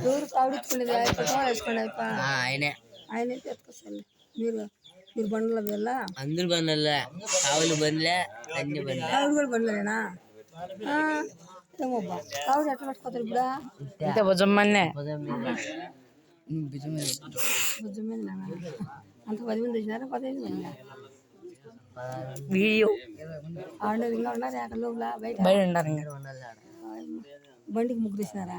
ఎవరు వేసుకోండి ఆ, ఆయనే. ఆయన ఎత్తుకొస్తాను మీరు మీరు బండ్ల వెళ్ళ? అందరు బండ్లే ఆవులు బండ్లే అన్ని బండ్లే. కావిడి కూడా బండ్లేనా? ఏమబ్బా కావిడి ఎట్లా పట్టుకోతారు ఇప్పుడు? ఇంత భుజమ్మన్నే భుజం మీద ఉమ్, భుజం మీద భుజం మీద అంత పది మంది వచ్చినారా? పదిహేను మంది? ఇంకా ఉన్నారు? అక్కడ లోపల? బయట. బండికి ముగ్గురు ఇచ్చినారా.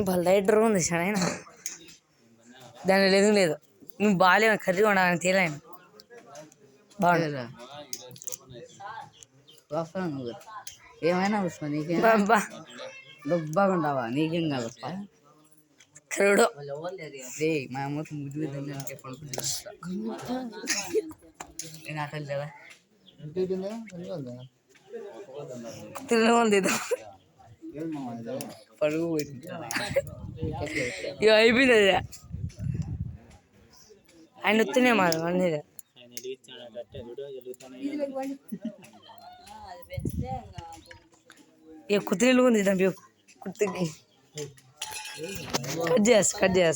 వాళ్ళ లైటర్ ఉంది ఆయన దాని లేదు లేదు. నువ్వు బాగాలేవు కర్రీ ఉండాలని తీయలేను బాగుండదు ఏమైనా వస్తా నీకేం ఉండవా నీకేం కాదప్పా కరుడు రే మా అమ్మకి ముద్దు విధంగా నేను ఉంది ఇది. పడుగు పోయింది ఇక అయిపోయింది అది ఆయన వస్తేనే మాది అన్నీ ఇక కుత్తినీళ్ళు ఉంది దాని కుత్తికి кадес кадес